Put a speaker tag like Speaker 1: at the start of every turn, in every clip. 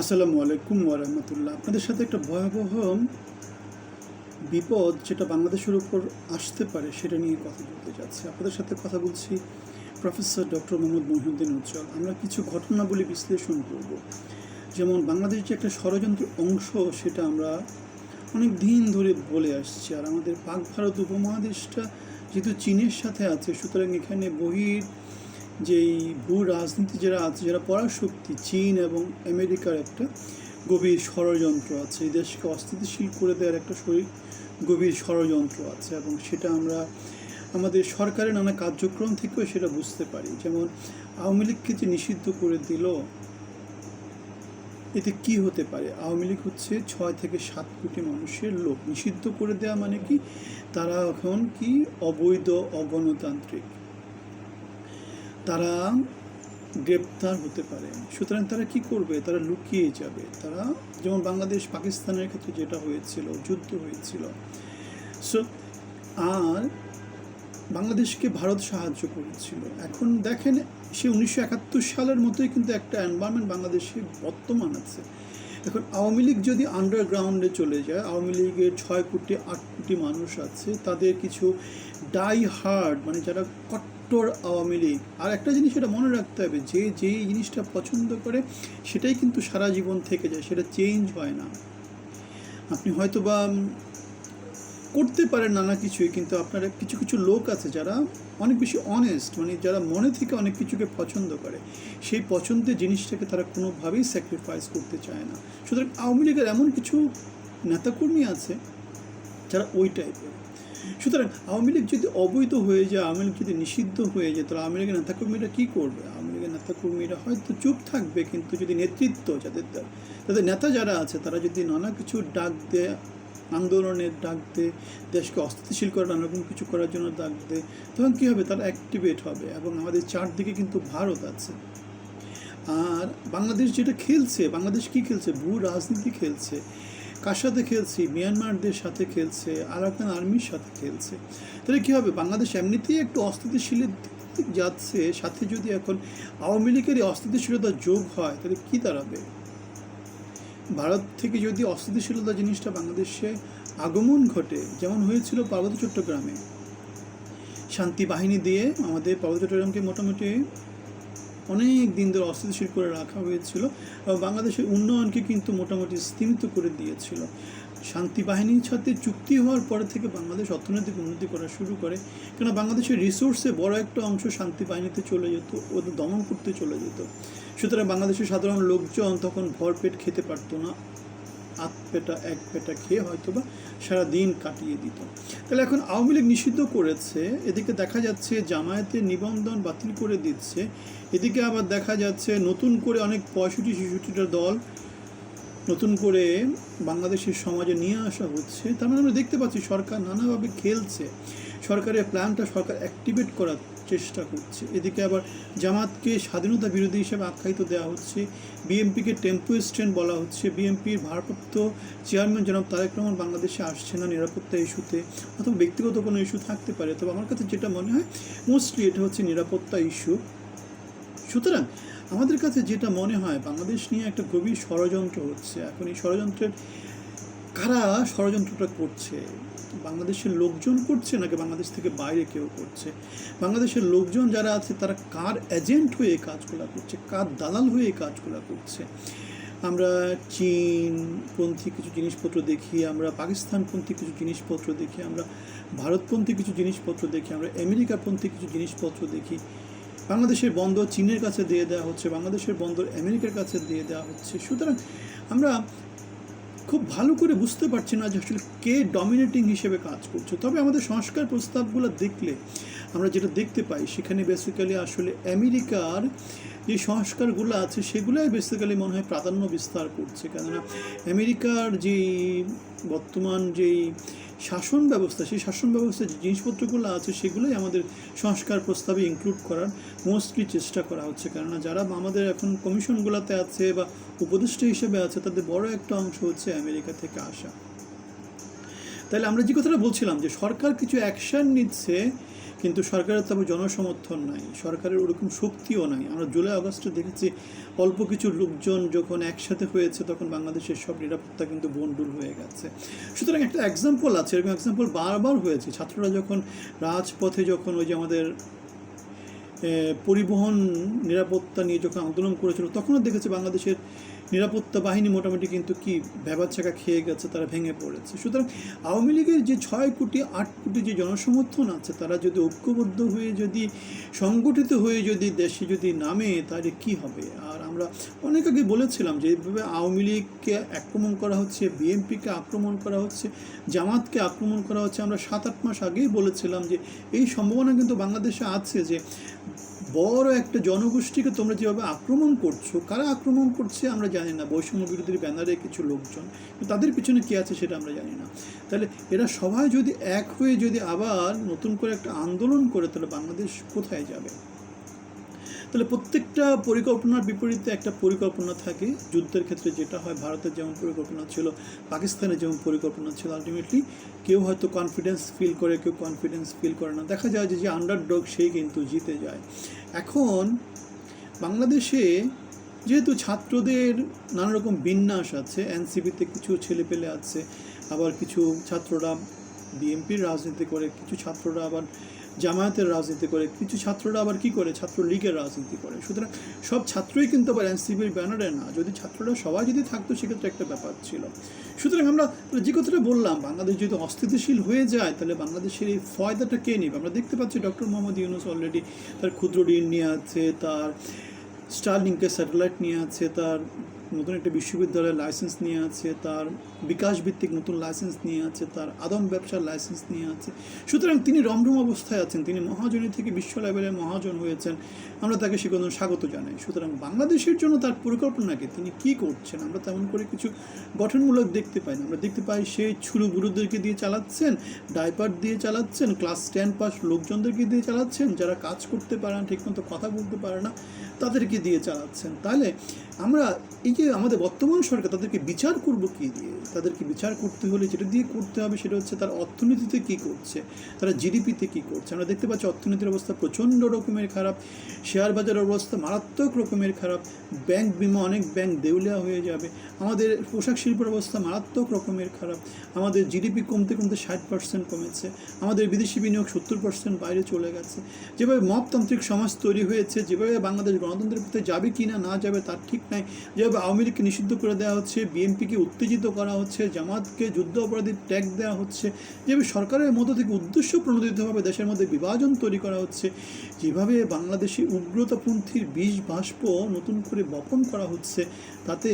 Speaker 1: আসসালামু আলাইকুম ওরহমতুল্লাহ আপনাদের সাথে একটা ভয়াবহ বিপদ যেটা বাংলাদেশের উপর আসতে পারে সেটা নিয়ে কথা বলতে যাচ্ছি। আপনাদের সাথে কথা বলছি প্রফেসর ডক্টর মোহাম্মদ মহিউদ্দিন উজ্জ্বল। আমরা কিছু ঘটনাবলী বিশ্লেষণ করব। যেমন বাংলাদেশ যে একটা ষড়যন্ত্র অংশ, সেটা আমরা অনেক দিন ধরে বলে আসছি। আর আমাদের পাক ভারত উপমহাদেশটা যেহেতু চীনের সাথে আছে, সুতরাং এখানে বহির যেই ভূ রাজনীতি যারা আছে, যারা পরাশক্তি চীন এবং আমেরিকার একটা গভীর ষড়যন্ত্র আছে। এই দেশকে অস্থিতিশীল করে দেওয়ার একটা শরীর গভীর ষড়যন্ত্র আছে এবং সেটা আমরা আমাদের সরকারের নানা কার্যক্রম থেকেও সেটা বুঝতে পারি। যেমন আওয়ামী লীগকে যে নিষিদ্ধ করে দিল, এতে কি হতে পারে? আওয়ামী লীগ হচ্ছে ছয় থেকে সাত কোটি মানুষের লোক। নিষিদ্ধ করে দেওয়া মানে কি? তারা এখন কি? অবৈধ, অগণতান্ত্রিক। তারা গ্রেপ্তার হতে পারে। সুতরাং তারা কি করবে? তারা লুকিয়ে যাবে। তারা যেমন বাংলাদেশ, পাকিস্তানের ক্ষেত্রে যেটা হয়েছিল, যুদ্ধ হয়েছিল। সো আর বাংলাদেশকে ভারত সাহায্য করেছিল। এখন দেখেন, সে উনিশশো একাত্তর সালের মতোই কিন্তু একটা এনভায়রনমেন্ট বাংলাদেশে বর্তমান আছে। এখন আওয়ামী লীগ যদি আন্ডারগ্রাউন্ডে চলে যায়, আওয়ামী লীগের ছয় কোটি, আট কোটি মানুষ আছে, তাদের কিছু ডাই হার্ড মানে যারা কট্টর আওয়ামী লীগ। আর একটা জিনিস এটা মনে রাখতে হবে, যে যেই জিনিসটা পছন্দ করে সেটাই কিন্তু সারা জীবন থেকে যায়, সেটা চেঞ্জ হয় না। আপনি হয়তো বা করতে পারেন নানা কিছুই, কিন্তু আপনার কিছু কিছু লোক আছে যারা অনেক বেশি অনেস্ট মানে যারা মনে থেকে অনেক কিছুকে পছন্দ করে। সেই পছন্দের জিনিসটাকে তারা কোনোভাবেই স্যাক্রিফাইস করতে চায় না। সুতরাং আওয়ামী লীগের এমন কিছু নেতাকর্মী আছে যারা ওই টাইপের সুতরাং আওয়ামী লীগ যদি অবৈধ হয়ে যায়, আওয়ামী লীগ যদি নিষিদ্ধ হয়ে যায়, তাহলে আওয়ামী লীগের নেতাকর্মীরা কী করবে? আওয়ামী লীগের নেতাকর্মীরা হয়তো চুপ থাকবে, কিন্তু যদি নেতৃত্ব যাদের, তাদের নেতা যারা আছে, তারা যদি নানা কিছু ডাক দেয়, আন্দোলনের ডাক দেয়, দেশকে অস্থিতিশীল করে নানা রকম কিছু করার জন্য ডাক দেয়, তখন কী হবে? তারা অ্যাক্টিভেট হবে এবং আমাদের চারদিকে কিন্তু ভারত আছে। আর বাংলাদেশ যেটা খেলছে, বাংলাদেশ কি খেলছে? ভূ রাজনীতি খেলছে। কার সাথে খেলছি, মিয়ানমারদের সাথে খেলছে, আরাকান আর্মির সাথে খেলছে। তাহলে কী হবে? বাংলাদেশ এমনিতেই একটু অস্থিতিশীলের দিক যাচ্ছে, সাথে যদি এখন আওয়ামী লীগের অস্থিতিশীলতা যোগ হয়, তাহলে কী দাঁড়াবে? ভারত থেকে যদি অস্থিতিশীলতা জিনিসটা বাংলাদেশে আগমন ঘটে, যেমন হয়েছিল পার্বত্য চট্টগ্রামে। শান্তি বাহিনী দিয়ে আমাদের পার্বত্য চট্টগ্রামকে মোটামুটি অনেক দিন ধরে অস্থিতিশীল করে রাখা হয়েছিল এবং বাংলাদেশের উন্নয়নকে কিন্তু মোটামুটি স্তীমিত করে দিয়েছিল। শান্তি বাহিনীর সাথে চুক্তি হওয়ার পরে থেকে বাংলাদেশ অর্থনৈতিক উন্নতি করা শুরু করে কেন বাংলাদেশের রিসোর্সে বড় একটা অংশ শান্তি বাহিনীতে চলে যেত ওদের দমন করতে চলে যেত। সুতরাং বাংলাদেশের সাধারণ লোকজন তখন ভরপেট খেতে পারতো না। আধ পেটা এক পেটা খেয়ে হয়তো বা সারাদিন কাটিয়ে দিত। তাহলে এখন আওয়ামী লীগ নিষিদ্ধ করেছে, এদিকে দেখা যাচ্ছে জামায়াতের নিবন্ধন বাতিল করে দিচ্ছে, এদিকে আবার দেখা যাচ্ছে নতুন করে অনেক পঁয়ষট্টি, ছেষট্টিটা দল নতুন করে বাংলাদেশের সমাজে নিয়ে আসা হচ্ছে। তার মানে আমরা দেখতে পাচ্ছি সরকার নানাভাবে খেলছে। সরকারের প্ল্যানটা সরকার অ্যাক্টিভেট করার চেষ্টা করছে। এদিকে আবার জামাতকে স্বাধীনতা বিরোধী হিসেবে আখ্যায়িত দেওয়া হচ্ছে। বিএমপিকে টেম্পো স্ট্যান্ড বলা হচ্ছে। বিএমপির ভারপ্রাপ্ত চেয়ারম্যান জনাব তারেক রহমান বাংলাদেশে আসছে না নিরাপত্তা ইস্যুতে। অথবা ব্যক্তিগত কোনো ইস্যু থাকতে পারে। তবে আমার কাছে যেটা মনে হয়, মোস্টলি এটা হচ্ছে নিরাপত্তা ইস্যু। সুতরাং আমাদের কাছে যেটা মনে হয়, বাংলাদেশ নিয়ে একটা গভীর ষড়যন্ত্র হচ্ছে। এখন এই ষড়যন্ত্রের কারা ষড়যন্ত্রটা করছে? বাংলাদেশের লোকজন করছে নাকি বাংলাদেশ থেকে বাইরে কেউ করছে? বাংলাদেশের লোকজন যারা আছে, তারা কার এজেন্ট হয়ে এই কাজগুলো করছে? কার দালাল হয়ে এই কাজগুলো করছে? আমরা চীনপন্থী কিছু জিনিসপত্র দেখি, আমরা পাকিস্তানপন্থী কিছু জিনিসপত্র দেখি, আমরা ভারতপন্থী কিছু জিনিসপত্র দেখি, আমরা আমেরিকাপন্থী কিছু জিনিসপত্র দেখি। বাংলাদেশের বন্দর চীনের কাছে দিয়ে দেওয়া হচ্ছে, বাংলাদেশের বন্দর আমেরিকার কাছে দিয়ে দেওয়া হচ্ছে। সুতরাং আমরা খুব ভালো করে বুঝতে পারছি না যে আসলে কে ডমিনেটিং হিসেবে কাজ করছে। তবে আমাদের সংস্কার প্রস্তাবগুলো দেখলে আমরা যেটা দেখতে পাই, সেখানে বেসিক্যালি আসলে আমেরিকার যে সংস্কারগুলো আছে সেগুলোই বেসিক্যালি মনে হয় প্রাধান্য বিস্তার করছে। কেননা আমেরিকার যে বর্তমান যেই শাসন ব্যবস্থা, সেই শাসন ব্যবস্থার যে জিনিসপত্রগুলো আছে সেগুলোই আমাদের সংস্কার প্রস্তাবে ইনক্লুড করার মোস্টলি চেষ্টা করা হচ্ছে। কেননা যারা আমাদের এখন কমিশনগুলোতে আছে বা উপদেষ্টা হিসেবে আছে, তাদের বড় একটা অংশ হচ্ছে আমেরিকা থেকে আসা। তাহলে আমরা যে কথাটা বলছিলাম যে সরকার কিছু অ্যাকশন নিচ্ছে, কিন্তু সরকারের তেমন জনসমর্থন নাই। সরকারের ওরকম শক্তিও নাই। আমরা জুলাই আগস্টে দেখেছি অল্প কিছু লোকজন যখন একসাথে হয়েছে, তখন বাংলাদেশের সব নিরাপত্তা কিন্তু বন্ডুল হয়ে গেছে। সুতরাং একটা এক্সাম্পল আছে, এরকম এক্সাম্পল বারবার হয়েছে। ছাত্ররা যখন রাজপথে যখন ওই যে আমাদের পরিবহন নিরাপত্তা নিয়ে যখন আন্দোলন করেছিল, তখনও দেখেছে বাংলাদেশের নিরাপত্তা বাহিনী মোটামুটি কিন্তু কি চাকা খেয়ে গেছে, তারা ভেঙে পড়েছে। সুতরাং আওয়ামী লীগের যে ছয় কোটি, আট কোটি যে জনসমর্থন আছে, তারা যদি ঐক্যবদ্ধ হয়ে যদি, সংগঠিত হয়ে যদি দেশে যদি নামে, তাহলে কি হবে? আর আমরা অনেক আগে বলেছিলাম যে এইভাবে আওয়ামী লীগকে আক্রমণ করা হচ্ছে, বিএনপিকে আক্রমণ করা হচ্ছে, জামাতকে আক্রমণ করা হচ্ছে। আমরা সাত, আট মাস আগেই বলেছিলাম যে এই সম্ভাবনা কিন্তু বাংলাদেশে আছে যে বড় একটা জনগোষ্ঠীকে তোমরা যেভাবে আক্রমণ করছ, কারা আক্রমণ করছে আমরা জানি না। বৈষম্য বিরোধীর ব্যানারে কিছু লোকজন তাদের পিছনে কী আছে সেটা আমরা জানি না। তাহলে এরা সবাই যদি এক হয়ে যদি আবার নতুন করে একটা আন্দোলন করে, তাহলে বাংলাদেশ কোথায় যাবে? তাহলে প্রত্যেকটা পরিকল্পনার বিপরীতে একটা পরিকল্পনা থাকে। যুদ্ধের ক্ষেত্রে যেটা হয়, ভারতের যেমন পরিকল্পনা ছিল, পাকিস্তানের যেমন পরিকল্পনা ছিল আলটিমেটলি কেউ হয়তো কনফিডেন্স ফিল করে, কেউ কনফিডেন্স ফিল করে না। দেখা যায় যে যে আন্ডারডগ সেই কিন্তু জিতে যায়। এখন বাংলাদেশে যেহেতু ছাত্রদের নানা রকম বিন্যাস আছে এনসিপিতে কিছু ছেলেপেলে আছে, আবার কিছু ছাত্ররা বিএনপির রাজনীতি করে, কিছু ছাত্ররা আবার জামায়াতের রাজনীতি করে, কিছু ছাত্ররা আবার কি করে? ছাত্র লীগের রাজনীতি করে। সুতরাং সব ছাত্রই কিন্তু আবার এনসিপির ব্যানারে না। যদি ছাত্ররা সবাই যদি থাকতো, সেক্ষেত্রে একটা ব্যাপার ছিল। সুতরাং আমরা যে কথাটা বললাম, বাংলাদেশ যদি অস্থিতিশীল হয়ে যায়, তাহলে বাংলাদেশের এই ফয়দাটা কে নেবে? আমরা দেখতে পাচ্ছি ডক্টর মোহাম্মদ ইউনুস অলরেডি তার ক্ষুদ্র ঋণ নিয়ে আছে, তার স্টারলিংকের স্যাটেলাইট নিয়ে আছে, তার নতুন একটা বিশ্ববিদ্যালয়ের লাইসেন্স নিয়ে আছে, তার বিকাশ ভিত্তিক নতুন লাইসেন্স নিয়ে আছে, তার আদম ব্যবসার লাইসেন্স নিয়ে আছে। সুতরাং তিনি রমরম অবস্থায় আছেন, তিনি মহাজনী থেকে বিশ্ব লেভেলে মহাজন হয়েছেন। আমরা তাকে সেখানে স্বাগত জানাই। সুতরাং বাংলাদেশের জন্য তার পরিকল্পনাকে তিনি কি করছেন, আমরা তেমন করে কিছু গঠনমূলক দেখতে পাই না। আমরা দেখতে পাই সেই ছুরু বুড়োদেরকে দিয়ে চালাচ্ছেন, ডাইপার দিয়ে চালাচ্ছেন, ক্লাস টেন পাস লোকজনদেরকে দিয়ে চালাচ্ছেন, যারা কাজ করতে পারে না, ঠিকমতো কথা বলতে পারে না, তাদেরকে দিয়ে চালাচ্ছেন। তাহলে আমরা এই যে আমাদের বর্তমান সরকার তাদেরকে বিচার করব কি দিয়ে? তাদেরকে বিচার করতে হলে যেটা দিয়ে করতে হবে সেটা হচ্ছে তার অর্থনীতিতে কি করছে, তারা জিডিপিতে কি করছে। আমরা দেখতে পাচ্ছি অর্থনীতির অবস্থা প্রচণ্ড রকমের খারাপ, শেয়ার বাজারের অবস্থা মারাত্মক রকমের খারাপ, ব্যাংক বিমা, অনেক ব্যাংক দেউলিয়া হয়ে যাবে, আমাদের পোশাক শিল্পের অবস্থা মারাত্মক রকমের খারাপ, আমাদের জিডিপি কমতে কমতে ষাট পার্সেন্ট কমেছে, আমাদের বিদেশি বিনিয়োগ সত্তর পার্সেন্ট বাইরে চলে গেছে। যেভাবে মপতান্ত্রিক সমাজ তৈরি হয়েছে, যেভাবে বাংলাদেশ গণতন্ত্রের পথে যাবে কি না না যাবে তার ঠিক নাই, যেভাবে আওয়ামী লীগকে নিষিদ্ধ করে দেওয়া হচ্ছে, বিএনপিকে উত্তেজিত করা হচ্ছে জামাতকে যুদ্ধ অপরাধীর ট্যাগ দেওয়া হচ্ছে, যেভাবে সরকারের মধ্য থেকে উদ্দেশ্য প্রণোদিতভাবে দেশের মধ্যে বিভাজন তৈরি করা হচ্ছে, যেভাবে বাংলাদেশে উগ্রতাপন্থীর বিষ বাষ্প নতুন করে বপন করা হচ্ছে, তাতে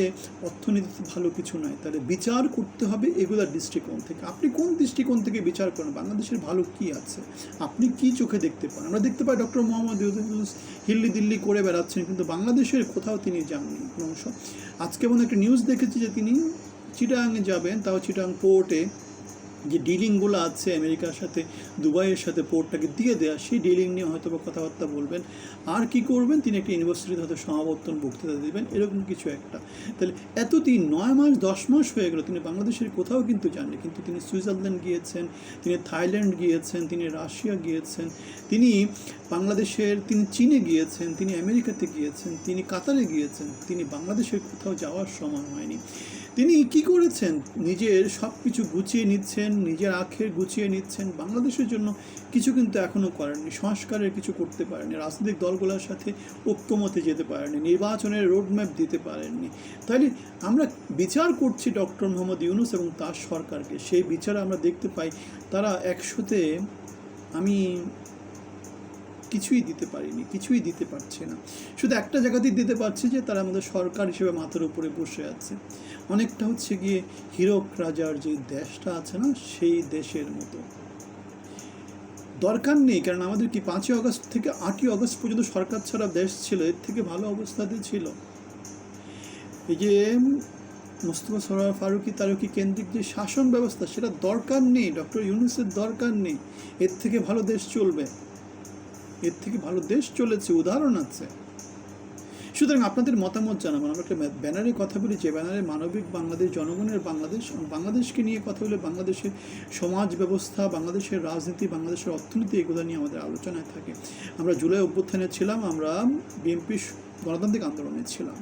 Speaker 1: অর্থনীতিতে ভালো কিছু নয়। তাহলে বিচার করতে হবে এগুলার দৃষ্টিকোণ থেকে। আপনি কোন দৃষ্টিকোণ থেকে বিচার করেন? বাংলাদেশের ভালো কি আছে? আপনি কি চোখে দেখতে পান? আমরা দেখতে পাই ডক্টর মোহাম্মদ হিল্লি দিল্লি করে বেড়াচ্ছেন, কিন্তু বাংলাদেশের কোথাও তিনি যাননি। কোনো অংশ আজকে মনে একটা নিউজ দেখেছি যে তিনি চিটাংয়ে যাবেন তাও চিটাং পোর্টে যে ডিলিংগুলো আছে আমেরিকার সাথে, দুবাইয়ের সাথে পোর্টটাকে দিয়ে দেওয়া সেই ডিলিং নিয়ে হয়তো বা কথাবার্তা বলবেন। আর কি করবেন? তিনি একটা ইউনিভার্সিটিতে হয়তো সমাবর্তন বক্তৃতা দেবেন, এরকম কিছু একটা। তাহলে এত তিন নয় মাস, দশ মাস হয়ে গেল, তিনি বাংলাদেশের কোথাও কিন্তু যাননি। কিন্তু তিনি সুইজারল্যান্ড গিয়েছেন, তিনি থাইল্যান্ড গিয়েছেন, তিনি রাশিয়া গিয়েছেন, তিনি বাংলাদেশের, তিনি চীনে গিয়েছেন, তিনি আমেরিকাতে গিয়েছেন, তিনি কাতারে গিয়েছেন, তিনি বাংলাদেশের কোথাও যাওয়ার সময় হয়নি। তিনি কি করেছেন? নিজের সব কিছু গুছিয়ে নিচ্ছেন, নিজের আখের গুছিয়ে নিচ্ছেন। বাংলাদেশের জন্য কিছু কিন্তু এখনও করেননি, সংস্কারের কিছু করতে পারেনি রাজনৈতিক দলগুলোর সাথে ঐক্যমতে যেতে পারেনি নির্বাচনের রোডম্যাপ দিতে পারেননি। তাইলে আমরা বিচার করছি ডক্টর মোহাম্মদ ইউনুস এবং তার সরকারকে। সেই বিচারে আমরা দেখতে পাই, তারা একশোতে, আমি কিছুই দিতে পারিনি, কিছুই দিতে পারছে না। শুধু একটা জায়গাতেই দিতে পারছে যে, তারা আমাদের সরকার হিসেবে মাথার উপরে বসে আছে। অনেকটা হচ্ছে গিয়ে হীরক রাজার যে দেশটা আছে না, সেই দেশের মতো। দরকার নেই, কারণ আমাদের কি পাঁচই আগস্ট থেকে আটই আগস্ট পর্যন্ত সরকার ছাড়া দেশ ছিল, এর থেকে ভালো অবস্থাতে ছিল। এই যে মোস্তফা সরোয়ার ফারুকি তারুকি কেন্দ্রিক যে শাসন ব্যবস্থা, সেটা দরকার নেই, ডক্টর ইউনুসের দরকার নেই। এর থেকে ভালো দেশ চলবে। এর থেকে ভালো দেশ চলেছে, উদাহরণ আছে। সুতরাং আপনাদের মতামত জানাবেন আমরা একটা ব্যানারে কথা বলি, যে ব্যানারে মানবিক বাংলাদেশ, জনগণের বাংলাদেশ বাংলাদেশকে নিয়ে কথা বলে বাংলাদেশের সমাজ ব্যবস্থা, বাংলাদেশের রাজনীতি, বাংলাদেশের অর্থনীতি, এগুলো নিয়ে আমাদের আলোচনায় থাকে। আমরা জুলাই অভ্যুত্থানে ছিলাম, আমরা বিএনপি গণতান্ত্রিক আন্দোলনে ছিলাম।